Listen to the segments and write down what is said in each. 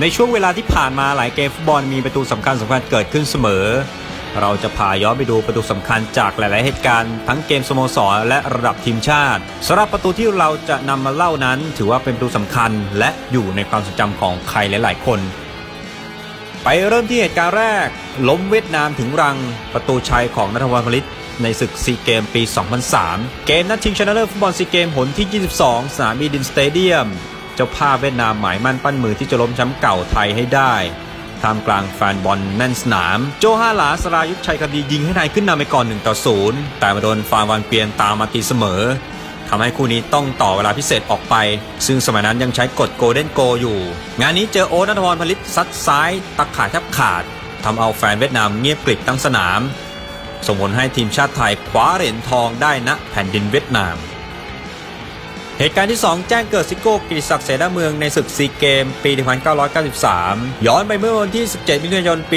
ในช่วงเวลาที่ผ่านมาหลายเกมฟุตบอลมีประตูสำคัญสำคัญเกิดขึ้นเสมอ เราจะพาย้อนไปดูประตูสำคัญจากหลาย ๆ เหตุการณ์ทั้งเกมสโมสรและระดับทีมชาติสำหรับประตูที่เราจะนำมาเล่านั้น ถือว่าเป็นประตูสำคัญและอยู่ในความทรงจำของใครหลาย ๆ คน ไปเริ่มที่เหตุการณ์แรก ล้มเวียดนามถึงรังประตูชัยของนัทวัฒน์ผลิตในศึกซีเกมปี 2003 เกมนัดชิงชนะเลิศฟุตบอลซีเกมหนที่ 22 สนามบีดินสเตเดียม เจ้าภาพเวียดนามหมายมั่นปั้นมือที่จะล้มแชมป์เก่าไทยให้ได้ท่ามกลางแฟนบอลแน่นสนาม โจฮาหลาสรายุทธชัยคดียิงให้ไทยขึ้นนำไปก่อน1ต่อ0แต่มาโดนฟาวันเปียนตามมาตีเสมอทำให้คู่นี้ต้องต่อเวลาพิเศษออกไป ซึ่งสมัยนั้นยังใช้กฎโกลเด้นโกอยู่ งานนี้เจอโอ๊ตนัทพรผลิตซัดซ้ายตะขาแทบขาดทำเอาแฟนเวียดนามเงียบกริบทั้งสนาม ส่งผลให้ทีมชาติไทยคว้าเหรียญทองได้ณแผ่นดินเวียดนาม เหตุการณ์ที่ 2 แจ้งเกิดซิโก้กิติศักดิ์เสนาเมืองในศึกซีเกม ปี 1993 ย้อนไปเมื่อวันที่ 17 มิถุนายน ปี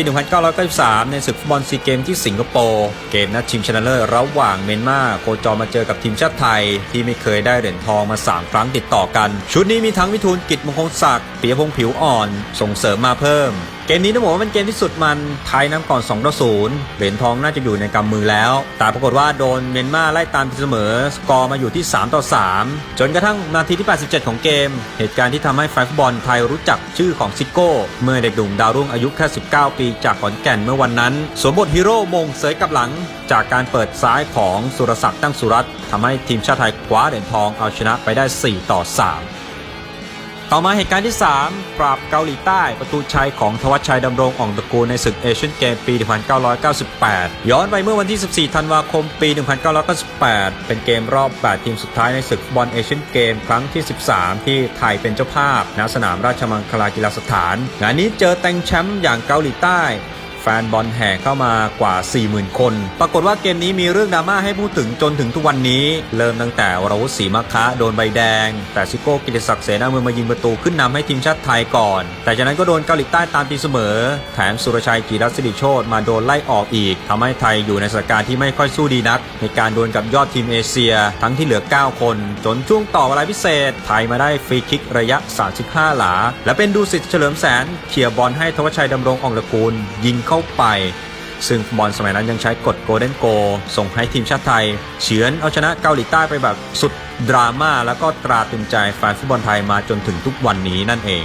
1993 ในศึกฟุตบอลซีเกมที่สิงคโปร์ เกมนัดชิงชนะเลิศระหว่างเมียนมาโคจรมาเจอกับทีมชาติไทย ที่ไม่เคยได้เหรียญทองมา 3 ครั้งติดต่อกัน ชุดนี้มีทั้งวิทูลกิจมงคลศักดิ์ปิยพงษ์ผิวอ่อน ส่งเสริมมาเพิ่มเกมนี้ต้องบอกว่าเป็นเกมที่สุดมันไทยนำก่อน2ต่อ0เหรียญทองน่าจะอยู่ในกำมือแล้ว แต่ปรากฏว่าโดนเมียนมาไล่ตามเสมอ สกอร์มาอยู่ที่3ต่อ3จนกระทั่งนาทีที่ 87 ของเกม เหตุการณ์ที่ทำให้แฟนฟุตบอลไทยรู้จักชื่อของซิโก้ เมื่อเด็กดุ่มดาวรุ่งอายุแค่ 19 ปีจากขอนแก่นเมื่อวันนั้น สวมบทฮีโร่มงเสยกลับหลัง จากการเปิดซ้ายของสุรศักดิ์ตั้งสุรัตน์ทำให้ทีมชาติไทยคว้าเหรียญทองเอาชนะไปได้ 4 ต่อ 3 ต่อมาเหตุการณ์ที่ 3 ปราบเกาหลีใต้ประตูชัยของทวัชชัยดำรงอ่องตระกูลในศึกเอเชียนเกมปี 1998 ย้อนไปเมื่อวันที่ 14 ธันวาคมปี 1998 เป็นเกมรอบ 8 ทีมสุดท้ายในศึกบอลเอเชียนเกมครั้งที่ 13 ที่ไทยเป็นเจ้าภาพณสนามราชมังคลากีฬาสถาน งานนี้เจอแตงแชมป์อย่างเกาหลีใต้ แฟนบอลแห่เข้ามากว่า 40,000 คน ปรากฏว่าเกมนี้มีเรื่องดราม่าให้พูดถึงจนถึงทุกวันนี้ เริ่มตั้งแต่วรวุฒิศรีมะคะโดนใบแดง แต่ซิโก้กิติศักดิ์เสนาเมืองมายิงประตูขึ้นนำให้ทีมชาติไทยก่อน แต่จากนั้นก็โดนเกาหลีใต้ตามตีเสมอ แถมสุรชัยกีรัตสิริโชตมาโดนไล่ออกอีกทำให้ไทยอยู่ในสถานการณ์ที่ไม่ค่อยสู้ดีนัก ในการดวลกับยอดทีมเอเชีย ทั้งที่เหลือ 9 คน จนช่วงต่อเวลาพิเศษ ไทยมาได้ฟรีคิกระยะ 35 หลา และเป็นดูสิตเฉลิมแสนเคลียบอลให้ทวชัยดำรงอ่องตระกูลยิงเข้าไป ซึ่งบอลสมัยนั้นยังใช้กฎโกลเด้นโก ส่งให้ทีมชาติไทย เฉือนเอาชนะเกาหลีใต้ไปแบบสุดดราม่าแล้วก็ตราตึงใจแฟนฟุตบอลไทยมาจนถึงทุกวันนี้นั่นเอง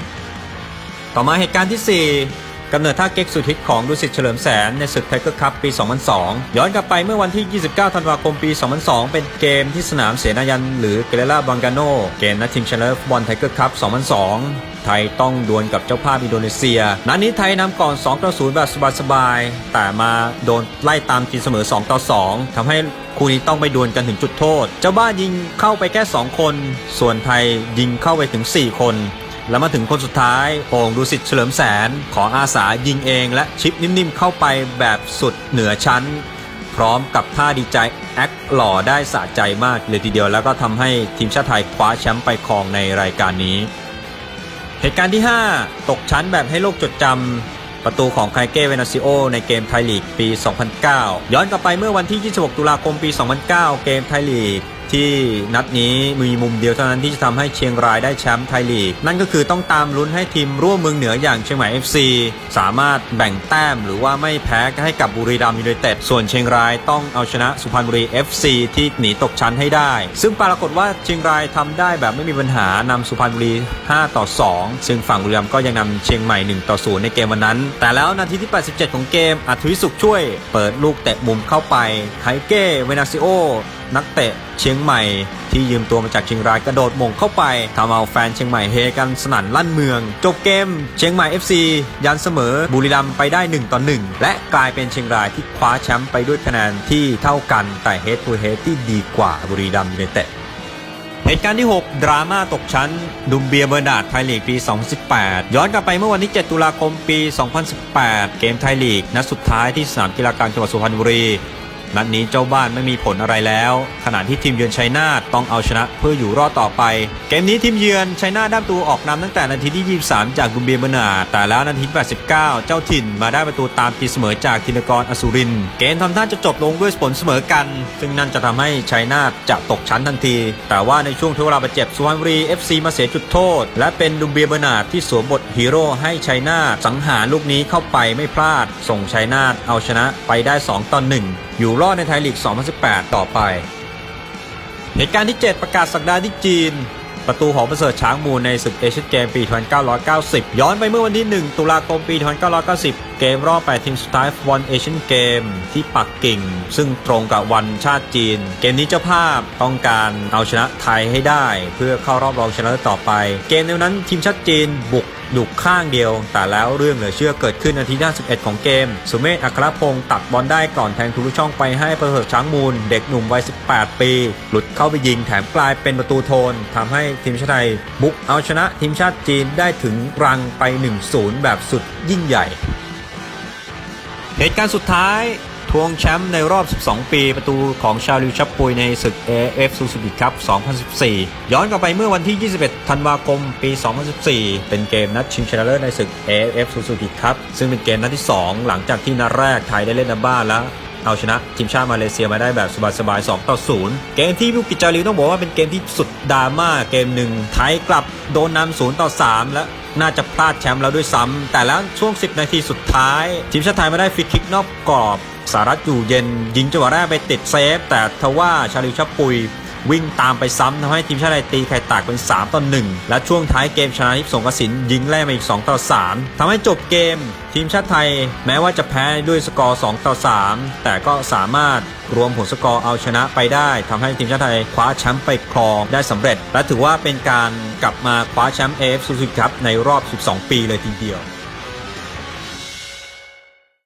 ต่อมาเหตุการณ์ที่ 4 กำเนิดท่าเก๊กสุดฮิตของดุสิตเฉลิมแสนในศึกไทเกอร์คัพปี 2002 ย้อนกลับไปเมื่อวันที่ 29 ธันวาคมปี 2002 เป็นเกมที่สนามเสนายันหรือเกเรล่าบังกาโนเกมนัดชิงชนะเลิศฟุตบอลไทเกอร์คัพ 2002ไทยต้องดวลกับเจ้าภาพอินโดนีเซีย นัดนี้ไทยนำก่อน2ต่อ0แบบสบายๆ แต่มาโดนไล่ตามทีเสมอ2ต่อ2ทำให้คู่นี้ต้องไปดวลกันถึงจุดโทษ เจ้าบ้านยิงเข้าไปแค่ 2 คน ส่วนไทยยิงเข้าไปถึง 4 คน แล้วมาถึงคนสุดท้ายโอ่งดูสิตเฉลิมแสน ขออาสายิงเองและชิปนิ่มๆเข้าไปแบบสุดเหนือชั้น พร้อมกับท่าดีใจแอคหล่อได้สะใจมากเลยทีเดียวแล้วก็ทำให้ทีมชาติไทยคว้าแชมป์ไปครองในรายการนี้ เหตุการณ์ที่ 5 ตกชั้นแบบให้โลกจดจำประตูของไคเก้เวนาซิโอในเกมไทยลีกปี 2009 ย้อนกลับไปเมื่อวันที่ 26 ตุลาคมปี 2009 เกมไทยลีก ที่นัดนี้มีมุมเดียวเท่านั้นที่จะทำให้เชียงรายได้แชมป์ไทยลีก นั่นก็คือต้องตามลุ้นให้ทีมร่วมเมืองเหนืออย่างเชียงใหม่ FC สามารถแบ่งแต้มหรือว่าไม่แพ้ให้กับบุรีรัมย์ยูไนเต็ดส่วนเชียงรายต้องเอาชนะสุพรรณบุรี FC ที่หนีตกชั้นให้ได้ ซึ่งปรากฏว่าเชียงรายทำได้แบบไม่มีปัญหานำสุพรรณบุรี 5 ต่อ 2 ซึ่งฝั่งบุรีรัมย์ก็ยังนำเชียงใหม่ 1 ต่อ 0 ในเกมวันนั้น แต่แล้วนาทีที่ 87 ของเกมอัธวิสุขช่วย เปิดลูกเตะมุมเข้าไปไคเก้เวนาซิโอ นักเตะเชียงใหม่ ที่ยืมตัวมาจากเชียงรายกระโดดมงเข้าไปทำเอาแฟนเชียงใหม่เฮกันสนั่นลั่นเมือง จบเกม เชียงใหม่ FC ยันเสมอบุรีรัมย์ไปได้ 1 ต่อ 1 และกลายเป็นเชียงรายที่คว้าแชมป์ไปด้วยคะแนนที่เท่ากันแต่เฮดทูเฮดที่ดีกว่าบุรีรัมย์ยูไนเต็ดเหตุการณ์ที่ 6 ดราม่าตกชั้น ดุมเบียเบอร์นาดไทยลีกปี 2018 ย้อนกลับไปเมื่อวันที่ 7 ตุลาคมปี 2018 เกมไทยลีก นัดสุดท้ายที่สนามกีฬากลางจังหวัดสุพรรณบุรี นัดนี้เจ้าบ้านไม่มีผลอะไรแล้ว ขณะที่ทีมเยือนชัยนาทต้องเอาชนะเพื่ออยู่รอดต่อไป เกมนี้ทีมเยือนชัยนาทได้ประตูออกนำตั้งแต่นาทีที่ 23 จากดุมเบียเบนาแต่แล้วนาที89 เจ้าถิ่นมาได้ประตูตามตีเสมอจากธินกรอสุริน เกมทำท่าจะจบลงด้วยผลเสมอกัน ซึ่งนั่นจะทำให้ชัยนาทจะตกชั้นทันที แต่ว่าในช่วงทดเวลาบาดเจ็บสุพรรณบุรี FC มาเสียจุดโทษ และเป็นดุมเบียเบนาที่สวมบทฮีโร่ให้ชัยนาทสังหารลูกนี้เข้าไปไม่พลาด ส่งชัยนาทเอาชนะไปได้2ต่อ1อยู่รอดในไทยลีก 2018 ต่อไป เหตุการณ์ที่ 7 ประกาศสักดาที่จีน ประตูของประเสริฐช้างมูลในศึกเอเชียนเกมปี 1990 ย้อนไปเมื่อวันที่ 1 ตุลาคมปี 1990 เกมรอบ 8 ทีมสุดท้ายฟุตบอลเอเชียนเกมที่ปักกิ่ง ซึ่งตรงกับวันชาติจีน เกมนี้เจ้าภาพต้องการเอาชนะไทยให้ได้ เพื่อเข้ารอบรองชนะเลิศต่อไป เกมในวันนั้นทีมชาติจีนบุก ดุข้างเดียว แต่แล้วเรื่องเหลือเชื่อเกิดขึ้นนาทีที่11 ของเกม สุเมธอัครพงศ์ตัดบอลได้ก่อนแทงทุลุช่องไปให้ประเสริฐช้างมูล เด็กหนุ่มวัย 18 ปี หลุดเข้าไปยิงแถมกลายเป็นประตูโทนทำให้ทีมชาติไทยบุกเอาชนะทีมชาติจีนได้ถึงรังไป 1-0 แบบสุดยิ่งใหญ่ เหตุการณ์สุดท้าย ทวงแชมป์ในรอบ 12 ปี ประตูของชาลิวชับปุยในศึก AF Suzuki Cup 2014 ย้อนกลับไปเมื่อวันที่ 21 ธันวาคม ปี 2014 เป็นเกมนัดชิงชนะเลิศในศึก AF Suzuki Cup ซึ่งเป็นเกมนัดที่ 2 หลังจากที่นัดแรกไทยได้เล่นในบ้านแล้วเอาชนะทีมชาติมาเลเซียมาได้แบบสบายๆ2ต่อ 0 เกมที่บุกิจจาริวต้องบอกว่าเป็นเกมที่สุดดราม่าเกมหนึ่งไทยกลับโดนนำ0ต่อ 3 และน่าจะพลาดแชมป์แล้วด้วยซ้ำแต่แล้วช่วง 10 นาทีสุดท้าย ทีมชาติไทยมาได้ฟรีคิกนอกกรอบ สารัตอยู่เย็นยิงจังหวะแรกไปติดเซฟ แต่ทว่าชาลิวชับปุยวิ่งตามไปซ้ำทำให้ทีมชาติไทยตีไข่แตกเป็น 3 ต่อ 1 และช่วงท้ายเกมชนะทิพสงกสินยิงแล่มาอีก 2 ต่อ 3 ทำให้จบเกม ทีมชาติไทยแม้ว่าจะแพ้ด้วยสกอร์ 2 ต่อ 3 แต่ก็สามารถรวมผลสกอร์เอาชนะไปได้ ทำให้ทีมชาติไทยคว้าแชมป์ไปครองได้สำเร็จ และถือว่าเป็นการกลับมาคว้าแชมป์ AF Suzuki Cup ในรอบ 12 ปีเลยทีเดียว